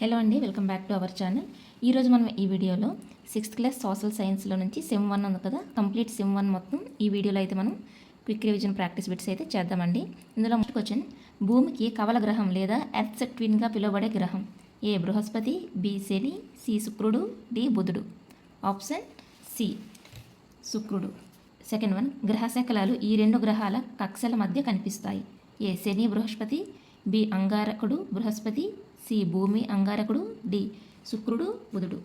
Hello అండి welcome back to our channel ఈరోజు మనం ఈ వీడియోలో సిక్స్త్ క్లాస్ సోషల్ సైన్స్లో నుంచి సిమ్ వన్ ఉంది కదా కంప్లీట్ సిమ్ వన్ మొత్తం ఈ వీడియోలో అయితే మనం క్విక్ రివిజన్ ప్రాక్టీస్ బిట్స్ అయితే చేద్దామండి. ఇందులో మొదటి క్వశ్చన్ భూమికి కవల గ్రహం లేదా ఎర్త్ ట్విన్గా పిలువబడే గ్రహం? ఏ బృహస్పతి బి శని సి శుక్రుడు డి బుధుడు. ఆప్షన్ సి శుక్రుడు. సెకండ్ వన్ గ్రహశకలాలు ఈ రెండు గ్రహాల కక్షల మధ్య కనిపిస్తాయి. ఏ శని బృహస్పతి బి అంగారకుడు బృహస్పతి సి. భూమి అంగారకుడు డి. శుక్రుడు బుధుడు.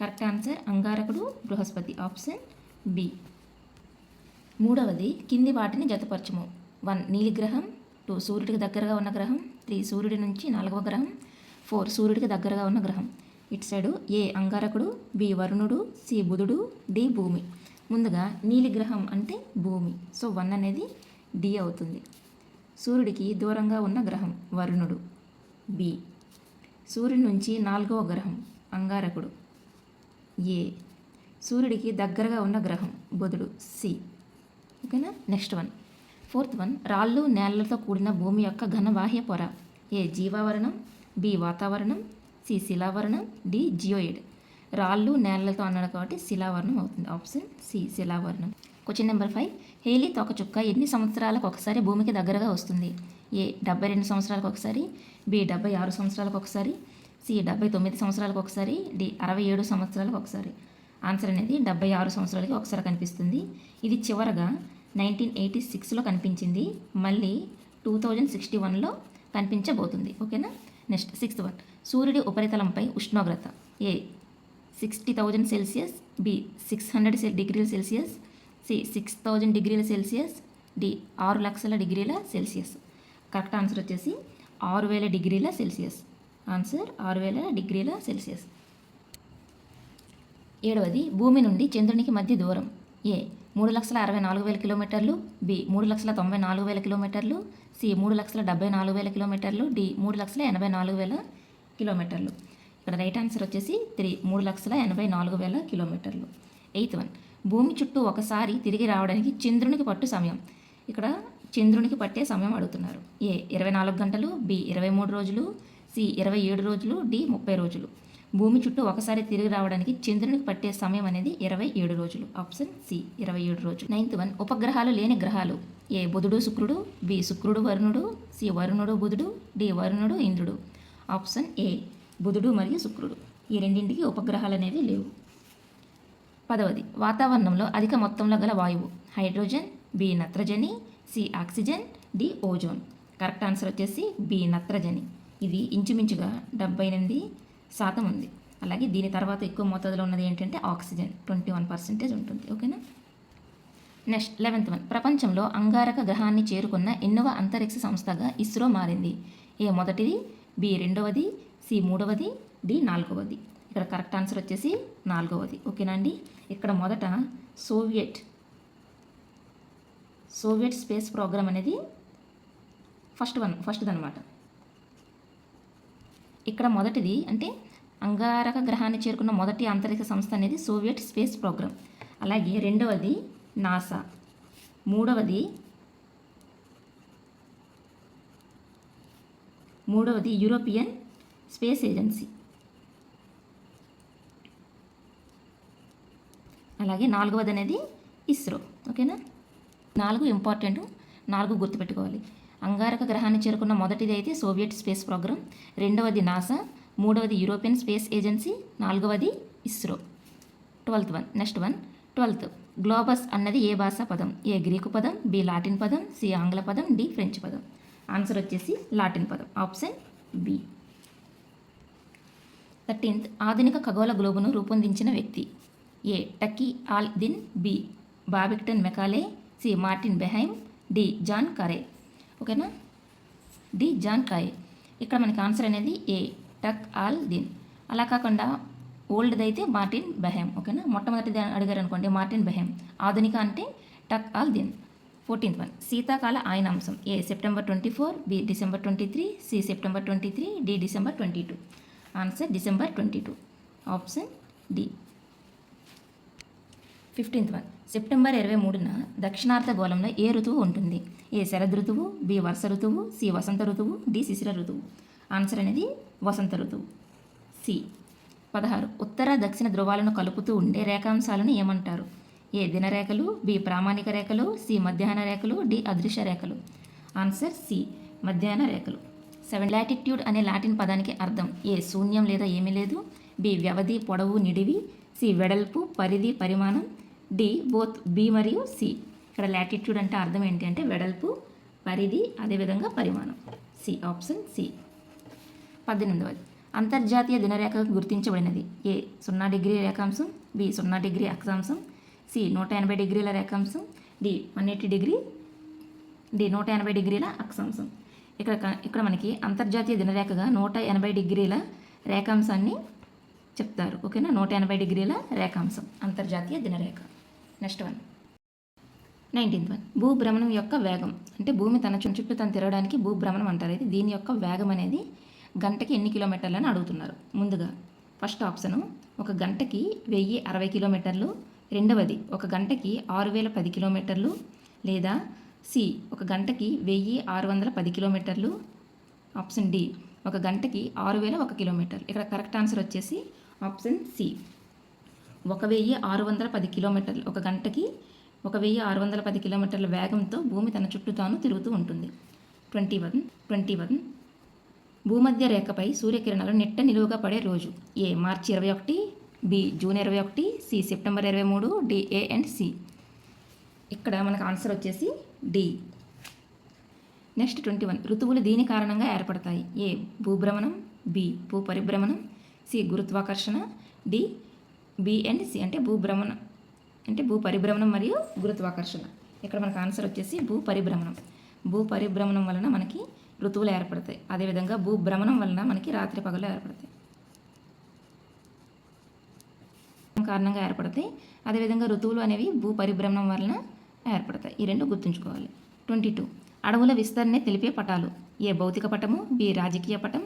కరెక్ట్ ఆన్సర్ అంగారకుడు బృహస్పతి. Option B. మూడవది కింది వాటిని జతపరచము. వన్ నీలిగ్రహం టూ సూర్యుడికి దగ్గరగా ఉన్న గ్రహం. త్రీ సూర్యుడి నుంచి నాలుగవ గ్రహం. ఫోర్ సూర్యుడికి దగ్గరగా ఉన్న గ్రహం. ఇటు సైడు ఏ అంగారకుడు బి వరుణుడు సి బుధుడు డి భూమి. ముందుగా నీలి గ్రహం అంటే భూమి. సో వన్ అనేది డి అవుతుంది. సూర్యుడికి దూరంగా ఉన్న గ్రహం వరుణుడు. బి. సూర్యుడి నుంచి నాలుగవ గ్రహం అంగారకుడు. ఏ. సూర్యుడికి దగ్గరగా ఉన్న గ్రహం బుధుడు. సి. ఓకేనా? Next one. Fourth one. రాళ్ళు నేలలతో కూడిన భూమి యొక్క ఘన బాహ్య పొర. ఏ. జీవావరణం బి. వాతావరణం సి. శిలావరణం డి. జియోయిడ్. రాళ్ళు నేలలతో అన్నాడు కాబట్టి శిలావరణం అవుతుంది. Option C. శిలావరణం. Question number five. Haley తోకచుక్క ఎన్ని సంవత్సరాలకు ఒకసారి భూమికి దగ్గరగా వస్తుంది? ఏ డెబ్బై రెండు సంవత్సరాలకు ఒకసారి బి డెబ్బై ఆరు సంవత్సరాలకు ఒకసారి సి డెబ్బై తొమ్మిది సంవత్సరాలకు ఒకసారి డి అరవై ఏడు సంవత్సరాలకు ఒకసారి. ఆన్సర్ అనేది డెబ్బై ఆరు సంవత్సరాలకి ఒకసారి కనిపిస్తుంది. ఇది చివరగా నైన్టీన్ ఎయిటీ సిక్స్లో కనిపించింది. మళ్ళీ టూ థౌజండ్ సిక్స్టీ వన్లో కనిపించబోతుంది. ఓకేనా? Next sixth one. సూర్యుడి ఉపరితలంపై ఉష్ణోగ్రత. A sixty thousand Celsius B six hundred డిగ్రీల సెల్సియస్ సి సిక్స్ థౌజండ్ డిగ్రీల సెల్సియస్ డి ఆరు లక్షల డిగ్రీల సెల్సియస్. కరెక్ట్ ఆన్సర్ వచ్చేసి ఆరు వేల డిగ్రీల సెల్సియస్. ఆన్సర్ ఆరు వేల డిగ్రీల సెల్సియస్. ఏడవది భూమి నుండి చంద్రునికి మధ్య దూరం. ఏ మూడు లక్షల అరవై నాలుగు వేల కిలోమీటర్లు. బి మూడు లక్షల తొంభై నాలుగు వేల కిలోమీటర్లు. సి మూడు లక్షల డెబ్బై నాలుగు వేల కిలోమీటర్లు. డి మూడు లక్షల ఎనభై నాలుగు వేల కిలోమీటర్లు. ఇక్కడ రైట్ ఆన్సర్ వచ్చేసి త్రీ మూడు లక్షల ఎనభై నాలుగు వేల కిలోమీటర్లు. ఎయిత్ వన్ భూమి చుట్టూ ఒకసారి తిరిగి రావడానికి చంద్రునికి పట్టు సమయం. ఇక్కడ చంద్రునికి పట్టే సమయం అడుగుతున్నారు. ఏ ఇరవై నాలుగు గంటలు బి ఇరవై మూడు రోజులు సి ఇరవై ఏడు రోజులు డి ముప్పై రోజులు. భూమి చుట్టూ ఒకసారి తిరిగి రావడానికి చంద్రునికి పట్టే సమయం అనేది ఇరవై ఏడు రోజులు. ఆప్షన్ సి ఇరవై ఏడు రోజులు. నైన్త్ వన్ ఉపగ్రహాలు లేని గ్రహాలు. ఏ బుధుడు శుక్రుడు బి శుక్రుడు వరుణుడు సి వరుణుడు బుధుడు డి వరుణుడు ఇంద్రుడు. ఆప్షన్ ఏ బుధుడు మరియు శుక్రుడు. ఈ రెండింటికి ఉపగ్రహాలు అనేవి లేవు. పదవది వాతావరణంలో అధిక మొత్తంలో గల వాయువు. హైడ్రోజన్ బి నత్రజని C oxygen D ozone. Correct answer వచ్చేసి బి నత్రజని. ఇది ఇంచుమించుగా డెబ్బై ఎనిమిది శాతం ఉంది. అలాగే దీని తర్వాత ఎక్కువ మోతాదులో ఉన్నది ఏంటంటే ఆక్సిజన్. ట్వంటీ వన్ పర్సెంటేజ్ ఉంటుంది. ఓకేనా? Next eleventh one. ప్రపంచంలో అంగారక గ్రహాన్ని చేరుకున్న ఎన్నవ అంతరిక్ష సంస్థగా ఇస్రో మారింది. ఏ మొదటిది? బి రెండవది సి మూడవది డి నాలుగవది. ఇక్కడ కరెక్ట్ ఆన్సర్ వచ్చేసి నాలుగవది. ఓకేనా అండి? ఇక్కడ మొదట సోవియట్ సోవియట్ స్పేస్ ప్రోగ్రామ్ అనేది ఫస్ట్ వన్ ఫస్ట్ది అనమాట ఇక్కడ మొదటిది అంటే అంగారక గ్రహాన్ని చేరుకున్న మొదటి అంతరిక్ష సంస్థ అనేది సోవియట్ స్పేస్ ప్రోగ్రామ్. అలాగే రెండవది నాసా. మూడవది మూడవది యూరోపియన్ స్పేస్ ఏజెన్సీ. అలాగే నాలుగవది అనేది ఇస్రో. ఓకేనా? నాలుగు ఇంపార్టెంట్ నాలుగు గుర్తుపెట్టుకోవాలి. అంగారక గ్రహాన్ని చేరుకున్న మొదటిది అయితే సోవియట్ స్పేస్ ప్రోగ్రామ్ రెండవది నాసా మూడవది యూరోపియన్ స్పేస్ ఏజెన్సీ నాలుగవది ISRO. Twelfth one next one. Twelfth Globus అన్నది ఏ భాషా పదం? ఏ గ్రీకు పదం బి లాటిన్ పదం సి ఆంగ్ల పదం డి ఫ్రెంచ్ పదం. ఆన్సర్ వచ్చేసి లాటిన్ పదం. Option B. థర్టీన్త్ ఆధునిక ఖగోళ గ్లోబును రూపొందించిన వ్యక్తి. A Taqi al Din B. Babington Macaulay C Martin Behaim D John Carey. ఓకేనా? డి జాన్ కరే. ఇక్కడ మనకి ఆన్సర్ అనేది ఏ టక్ ఆల్ దిన్. అలా కాకుండా ఓల్డ్ది అయితే మార్టిన్ బెహెమ్ ఓకేనా? మొట్టమొదటిది అడిగారు అనుకోండి మార్టిన్ బెహెమ్. ఆధునిక అంటే Taqi al Din. Fourteenth one. శీతాకాల ఆయన అంశం A September twenty four B December twenty three C September twenty three D December twenty two. Answer December twenty two. Option D. Fifteenth one. September ఇరవై మూడున దక్షిణార్థ గోళంలో ఏ ఋతువు ఉంటుంది? ఏ శరద్ ఋతువు బి వర్ష ఋతువు C వసంత ఋతువు డి శిశిర ఋతువు. ఆన్సర్ అనేది వసంత ఋతువు. సి. పదహారు. ఉత్తర దక్షిణ ధ్రువాలను కలుపుతూ ఉండే రేఖాంశాలను ఏమంటారు? ఏ దినరేఖలు బి ప్రామాణిక రేఖలు సి మధ్యాహ్న రేఖలు డి అదృశ్య రేఖలు. Answer C. మధ్యాహ్న రేఖలు. సెవెన్. లాటిట్యూడ్ అనే లాటిన్ పదానికి అర్థం ఏ శూన్యం లేదా ఏమీ లేదు. బి వ్యవధి పొడవు నిడివి. సి వెడల్పు పరిధి పరిమాణం. డి బోత్ బి మరియు సి. ఇక్కడ లాటిట్యూడ్ అంటే అర్థం ఏంటి అంటే వెడల్పు పరిధి అదేవిధంగా పరిమాణం. C option C. పద్దెనిమిదవది. అంతర్జాతీయ దినరేఖ గుర్తించబడినది. ఏ సున్నా డిగ్రీ రేఖాంశం బి సున్నా డిగ్రీ అక్షాంశం సి నూట ఎనభై డిగ్రీల రేఖాంశం D one eighty degree D నూట ఎనభై డిగ్రీల అక్షాంశం. ఇక్కడ ఇక్కడ మనకి అంతర్జాతీయ దినరేఖగా నూట ఎనభై డిగ్రీల రేఖాంశాన్ని చెప్తారు. ఓకేనా? నూట ఎనభై డిగ్రీల రేఖాంశం. అంతర్జాతీయ దినరేఖ. Next one. Nineteenth one. భూభ్రమణం యొక్క వేగం. అంటే భూమి తన చుట్టూ చుట్టూ తను తిరగడానికి భూభ్రమణం అంటారు. అయితే దీని యొక్క వేగం అనేది గంటకి ఎన్ని కిలోమీటర్లు అని అడుగుతున్నారు. ముందుగా ఫస్ట్ ఆప్షను ఒక గంటకి వెయ్యి అరవై కిలోమీటర్లు. రెండవది ఒక గంటకి ఆరు వేల పది కిలోమీటర్లు. లేదా సి ఒక గంటకి వెయ్యి ఆరు వందల పది కిలోమీటర్లు. ఆప్షన్ డి ఒక గంటకి ఆరు వేల ఒక కిలోమీటర్లు. ఇక్కడ కరెక్ట్ ఆన్సర్ వచ్చేసి ఆప్షన్ సి. ఒక వెయ్యి ఆరు వందల పది కిలోమీటర్లు ఒక గంటకి ఒక వెయ్యి ఆరు వందల పది కిలోమీటర్ల వేగంతో భూమి తన చుట్టూ తాను తిరుగుతూ ఉంటుంది. Twenty one twenty one. భూమధ్య రేఖపై సూర్యకిరణాలు నిట్ట నిలువుగా పడే రోజు. ఏ మార్చి ఇరవై ఒకటి బి జూన్ ఇరవై ఒకటి సి సెప్టెంబర్ ఇరవై మూడు డి ఏ అండ్ సి. ఇక్కడ మనకు ఆన్సర్ వచ్చేసి డి. Next twenty one. ఋతువులు దీని కారణంగా ఏర్పడతాయి. ఏ భూభ్రమణం బి భూ పరిభ్రమణం సి గురుత్వాకర్షణ డి బి అండ్ సి అంటే భూభ్రమణ. అంటే భూ పరిభ్రమణం మరియు గురుత్వాకర్షణ. ఇక్కడ మనకు ఆన్సర్ వచ్చేసి భూ పరిభ్రమణం భూ పరిభ్రమణం వలన మనకి ఋతువులు ఏర్పడతాయి. అదేవిధంగా భూభ్రమణం వలన మనకి రాత్రి పగలు ఏర్పడతాయి. కారణంగా ఏర్పడతాయి. అదేవిధంగా ఋతువులు అనేవి భూ పరిభ్రమణం వలన ఏర్పడతాయి. ఈ రెండు గుర్తుంచుకోవాలి. Twenty two. అడవుల విస్తరణే తెలిపే పటాలు. ఏ భౌతిక పటము బి రాజకీయ పటం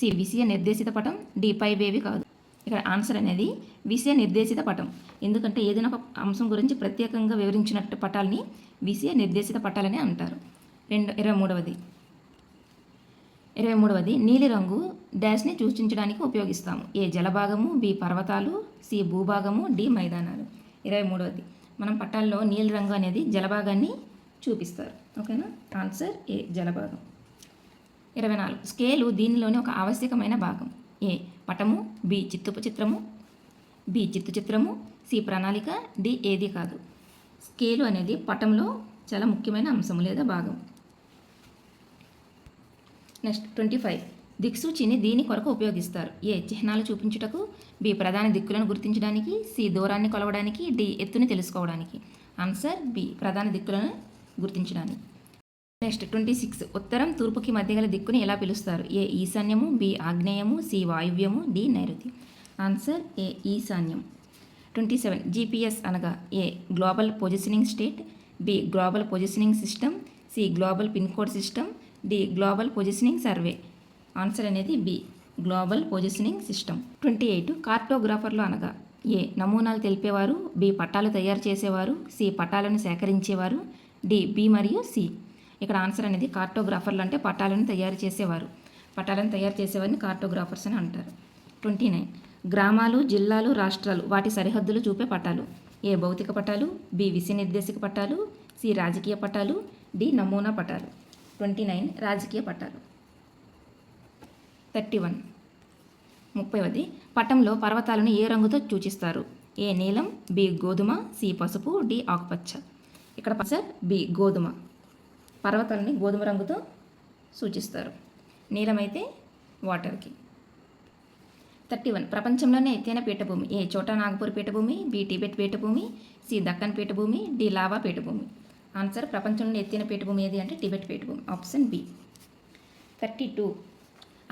సి విషయ నిర్దేశిత పటం డి పైవేవి కాదు. ఇక్కడ ఆన్సర్ అనేది విషయ నిర్దేశిత పటం. ఎందుకంటే ఏదైనా ఒక అంశం గురించి ప్రత్యేకంగా వివరించినట్టు పటాలని విషయ నిర్దేశిత పటాలని అంటారు. రెండు ఇరవై మూడవది. ఇరవై మూడవది నీలిరంగు డాష్ని సూచించడానికి ఉపయోగిస్తాము. ఏ జలభాగము బి పర్వతాలు సి భూభాగము డి మైదానాలు. ఇరవై మూడవది మనం పట్టాల్లో నీలిరంగు అనేది జలభాగాన్ని చూపిస్తారు. ఓకేనా? ఆన్సర్ ఏ జలభాగం. ఇరవై నాలుగు స్కేలు దీనిలోని ఒక ఆవశ్యకమైన భాగం. ఏ పటము బి చిత్తు చిత్రము బి చిత్తు చిత్రము సి ప్రణాళిక డి ఏది కాదు. స్కేలు అనేది పటంలో చాలా ముఖ్యమైన అంశం లేదా భాగం. Next twenty five. దిక్సూచిని దీని కొరకు ఉపయోగిస్తారు. ఏ చిహ్నాలు చూపించుటకు బి ప్రధాన దిక్కులను గుర్తించడానికి సి దూరాన్ని కొలవడానికి డి ఎత్తుని తెలుసుకోవడానికి. ఆన్సర్ బి ప్రధాన దిక్కులను గుర్తించడానికి. Next twenty six. ఉత్తరం తూర్పుకి మధ్య గల దిక్కుని ఎలా పిలుస్తారు? ఏ ఈశాన్యము బి ఆగ్నేయము సి వాయువ్యము డి నైరుతి. ఆన్సర్ ఏ ఈశాన్యం. Twenty seven. జీపీఎస్ అనగా A global positioning state B global positioning system C global pin code system D global positioning survey. Answer అనేది B global positioning system. Twenty eight. కార్టోగ్రాఫర్లు అనగా A నమూనాలు తెలిపేవారు B పట్టాలు తయారు చేసేవారు C పట్టాలను సేకరించేవారు డి బి మరియు సి. ఇక్కడ ఆన్సర్ అనేది కార్టోగ్రాఫర్లు అంటే పట్టాలను తయారు చేసేవారు. పటాలను తయారు చేసేవారిని కార్టోగ్రాఫర్స్ అని అంటారు. Twenty nine. గ్రామాలు జిల్లాలు రాష్ట్రాలు వాటి సరిహద్దులు చూపే పటాలు. ఏ భౌతిక పటాలు బి విషయ నిర్దేశక పట్టాలు సి రాజకీయ పటాలు డి నమూనా పట్టాలు ట్వంటీ నైన్ రాజకీయ పట్టాలు థర్టీ వన్. ముప్పైవది. పటంలో పర్వతాలను ఏ రంగుతో సూచిస్తారు? ఏ నీలం బి గోధుమ సి పసుపు డి ఆకుపచ్చ. ఇక్కడ పచ్చ బి గోధుమ. పర్వతాలని గోధుమ రంగుతో సూచిస్తారు. నీలమైతే వాటర్కి. Thirty one. ప్రపంచంలోనే ఎత్తైన పీఠభూమి. ఏ చోటా? నాగపూర్ పీఠభూమి బి టిబెట్ పీఠభూమి సి దక్కన్ పీఠభూమి డి లావా పీఠభూమి. ఆన్సర్ ప్రపంచంలోని ఎత్తైన పీఠభూమి ఏది అంటే టిబెట్ పీఠభూమి. Option B. Thirty two.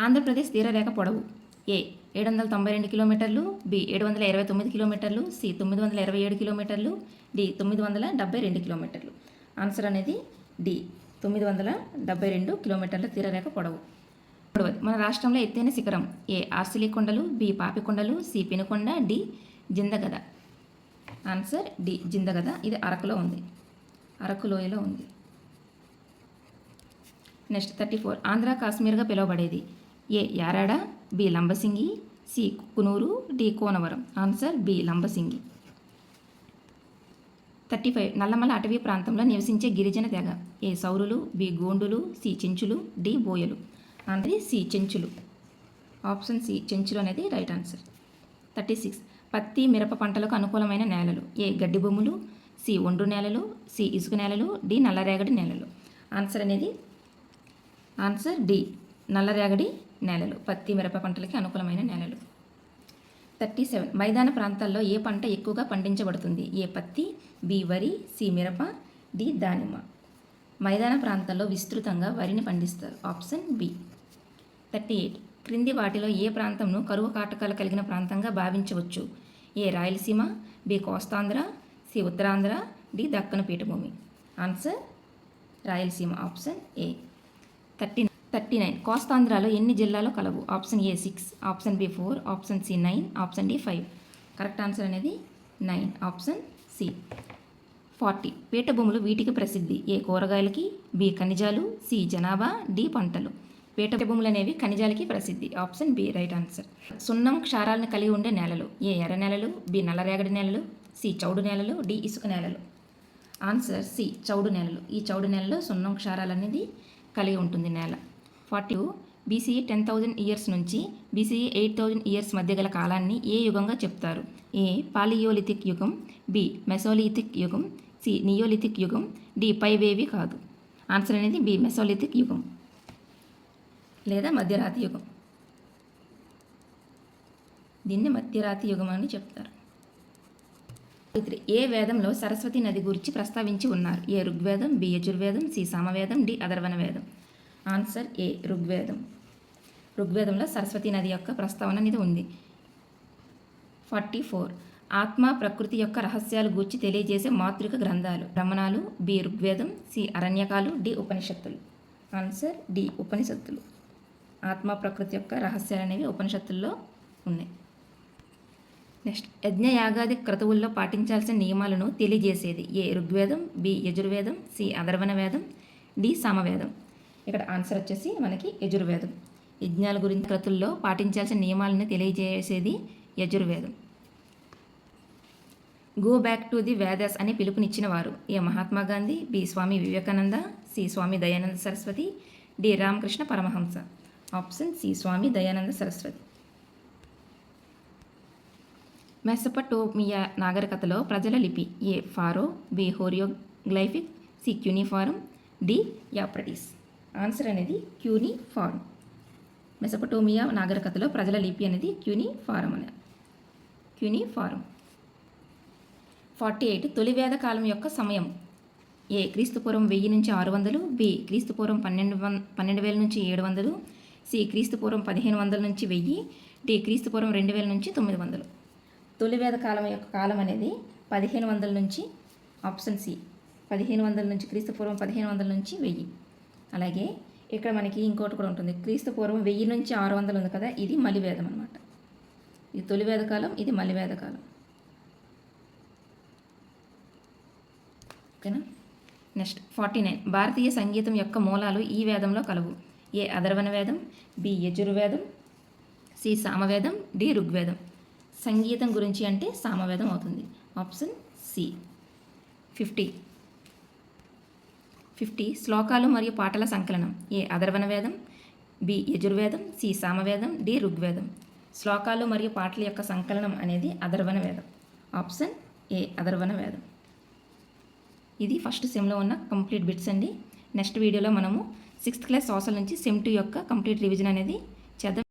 Andhra Pradesh తీరరేఖ పొడవు. ఏ ఏడు వందల తొంభై రెండు కిలోమీటర్లు బి ఏడు వందల ఇరవై తొమ్మిది కిలోమీటర్లు సి తొమ్మిది వందల ఇరవై ఏడు కిలోమీటర్లు డి తొమ్మిది వందల డెబ్బై రెండు కిలోమీటర్లు. ఆన్సర్ అనేది డి. తొమ్మిది వందల డెబ్బై రెండు కిలోమీటర్ల తీరరేఖ పొడవు. మూడవది మన రాష్ట్రంలో ఎత్తైన శిఖరం ఏ ఆర్సిలి కొండలు B Papikondalu C Penukonda D Jindhagada. Answer D Jindhagada. ఇది అరకులో ఉంది. అరకు లోయలో ఉంది. నెక్స్ట్ థర్టీ ఫోర్ ఆంధ్ర కాశ్మీర్గా పిలువబడేది. A Yarada B Lambasingi C Coonoor D Konavaram. Answer B Lambasingi. Thirty five Nallamala అటవీ ప్రాంతంలో నివసించే గిరిజన తెగ. ఏ సౌరులు బి గోండులు సి చెంచులు డి బోయలు. ఆన్సర్ సి చెంచులు. ఆప్షన్ సి చెంచులు అనేది రైట్ ఆన్సర్. థర్టీ సిక్స్ పత్తి మిరప పంటలకు అనుకూలమైన నేలలు. ఏ గడ్డి భూములు సి ఒండ్రు నేలలు సి ఇసుక నేలలు డి నల్లరేగడి నేలలు. ఆన్సర్ అనేది ఆన్సర్ డి నల్లరేగడి నేలలు. పత్తి మిరప పంటలకి అనుకూలమైన నేలలు. Thirty seven. మైదాన ప్రాంతాల్లో ఏ పంట ఎక్కువగా పండించబడుతుంది? ఏ పత్తి బి వరి సి మిరప డి దానిమ్మ. మైదాన ప్రాంతాల్లో విస్తృతంగా వరిని పండిస్తారు. Option B. Thirty eight. క్రింది వాటిలో ఏ ప్రాంతంను కరువు కాటకాలు కలిగిన ప్రాంతంగా భావించవచ్చు? A Rayalaseema B Kostandhra C Uttarandhra D Deccan పీఠభూమి. Answer Rayalaseema. Option A. Thirty thirty nine. కోస్తాంధ్రాలో ఎన్ని జిల్లాలు కలవు? Option A six option B four option C nine option D five. Correct answer అనేది నైన్ ఆప్షన్ సి. ఫార్టీ. పీఠభూములు వీటికి ప్రసిద్ధి. ఏ కూరగాయలకి? B ఖనిజాలు సి జనాభా డి పంటలు. పీఠభూములు అనేవి ఖనిజాలకి ప్రసిద్ధి. Option B right answer. సున్నం క్షారాలను కలిగి ఉండే నేలలు. ఏ ఎర్ర నేలలు? బి నల్లరేగడి నేలలు. సి చౌడు నేలలు. డి ఇసుక నేలలు. ఆన్సర్ సి చౌడు నేలలు. ఈ చౌడు నేలలో సున్నం క్షారాలు అనేది కలిగి ఉంటుంది నేల. Forty BCE ten thousand years నుంచి బీసీఈ ఎయిట్ థౌజండ్ ఇయర్స్ మధ్య గల కాలాన్ని ఏ యుగంగా చెప్తారు? ఏ. పాలియోలిథిక్ యుగం బి. మెసోలిథిక్ యుగం సి. నియోలిథిక్ యుగం డి. పైవేవి కాదు. ఆన్సర్ అనేది బి. మెసోలిథిక్ యుగం లేదా మధ్యరాతి యుగం. దీన్ని మధ్యరాతి యుగం అని చెప్తారు. ఏ వేదంలో సరస్వతి నది గురించి ప్రస్తావించి ఉన్నారు. A Rigveda B. Yajurveda C. Samaveda D. Atharvana Veda answer ఏ ఋగ్వేదం. ఋగ్వేదంలో సరస్వతి నది యొక్క ప్రస్తావన అనేది ఉంది. Forty four. ఆత్మ ప్రకృతి యొక్క రహస్యాలు గూర్చి తెలియజేసే మాతృక గ్రంథాలు. రమణాలు బి ఋగ్వేదం సి అరణ్యకాలు డి ఉపనిషత్తులు. ఆన్సర్ డి ఉపనిషత్తులు. ఆత్మ ప్రకృతి యొక్క రహస్యాలు అనేవి ఉపనిషత్తుల్లో ఉన్నాయి. నెక్స్ట్ యజ్ఞయాగాది క్రతువుల్లో పాటించాల్సిన నియమాలను తెలియజేసేది. ఏ ఋగ్వేదం బి యజుర్వేదం సి అధర్వణ వేదం డి సామవేదం. ఇక్కడ ఆన్సర్ వచ్చేసి మనకి యజుర్వేదం. యజ్ఞాల గురించి క్రతుల్లో పాటించాల్సిన నియమాలను తెలియజేసేది Yajurveda. Go back to the Vedas అని పిలుపునిచ్చిన వారు A Mahatma Gandhi B Swami Vivekananda C Swami Dayananda Saraswati D Ramakrishna Paramahansa. Option C Swami Dayananda Saraswati. Mesopotamia నాగరికతలో ప్రజల లిపి A pharaoh B hieroglyphic C cuneiform D యాప్రటిస్ answer అనేది cuneiform. Mesopotamia నాగరికతలో ప్రజల లిపి అనేది క్యూనిఫారం అనే. క్యూనిఫారం. ఫార్టీ ఎయిట్ తొలి వేద కాలం యొక్క సమయం. ఏ క్రీస్తుపూర్వం వెయ్యి నుంచి ఆరు వందలు బి క్రీస్తుపూర్వం పన్నెండు వం పన్నెండు వేల నుంచి ఏడు వందలు సి క్రీస్తుపూర్వం పదిహేను వందల నుంచి వెయ్యి డి క్రీస్తుపూర్వం రెండు వేల నుంచి తొమ్మిది వందలు. తొలి వేద కాలం యొక్క కాలం అనేది పదిహేను వందల నుంచి ఆప్షన్ సి పదిహేను వందల నుంచి క్రీస్తుపూర్వం పదిహేను వందల నుంచి వెయ్యి. అలాగే ఇక్కడ మనకి ఇంకోటి కూడా ఉంటుంది. క్రీస్తు పూర్వం వెయ్యి నుంచి ఆరు వందలు ఉంది కదా ఇది మలివేదం అనమాట ఇది తొలి వేద కాలం ఇది మలివేద కాలం ఓకేనా? Next forty nine. భారతీయ సంగీతం యొక్క మూలాలు ఈ వేదంలో కలవు. ఏ అధర్వణ వేదం బి యజుర్వేదం సి సామవేదం డి ఋగ్వేదం. సంగీతం గురించి అంటే సామవేదం అవుతుంది. Option C. ఫిఫ్టీ. ఫిఫ్టీ శ్లోకాలు మరియు పాటల సంకలనం. ఏ అధర్వణ వేదం బి యజుర్వేదం సి సామవేదం డి ఋగ్వేదం. శ్లోకాలు మరియు పాటల యొక్క సంకలనం అనేది అధర్వణ వేదం ఆప్షన్ ఏ అధర్వణ వేదం ఇది ఫస్ట్ సెమ్లో ఉన్న కంప్లీట్ బిట్స్ అండి. నెక్స్ట్ వీడియోలో మనము సిక్స్త్ క్లాస్ సోషల్ నుంచి సెమ్ టూ యొక్క కంప్లీట్ రివిజన్ అనేది చేద్దాం.